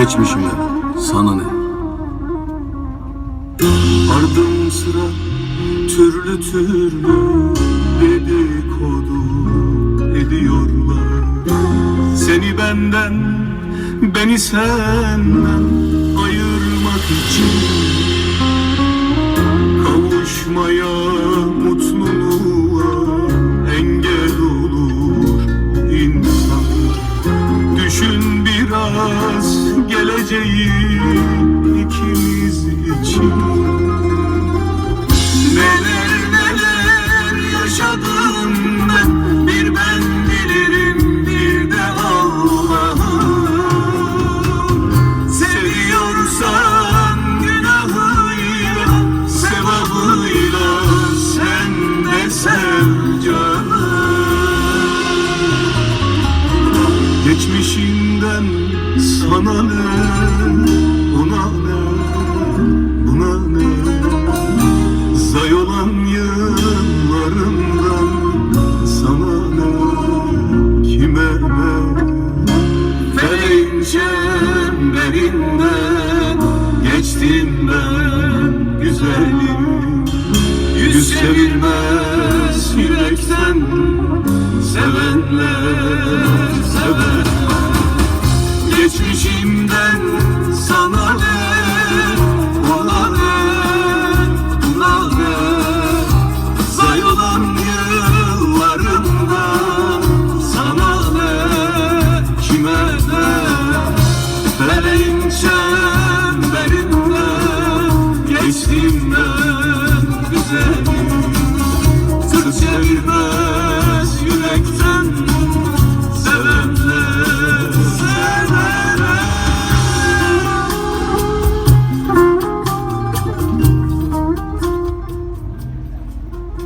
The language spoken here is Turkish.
Geçmişimden sana ne? Ardım sıra türlü türlü dedikodu ediyorlar. Seni benden, beni senden ayırmak için Kavuşmaya, mutluluğa engel olur bu insanlar Düşün biraz geleceği ikimiz için Dilinden sana ne Ona ne Buna ne Zay olan yıllarımdan Sana ne Kime ne Feleğin çemberinden Geçtim ben güzelim. Yüz çevirme Sırça bir yürekten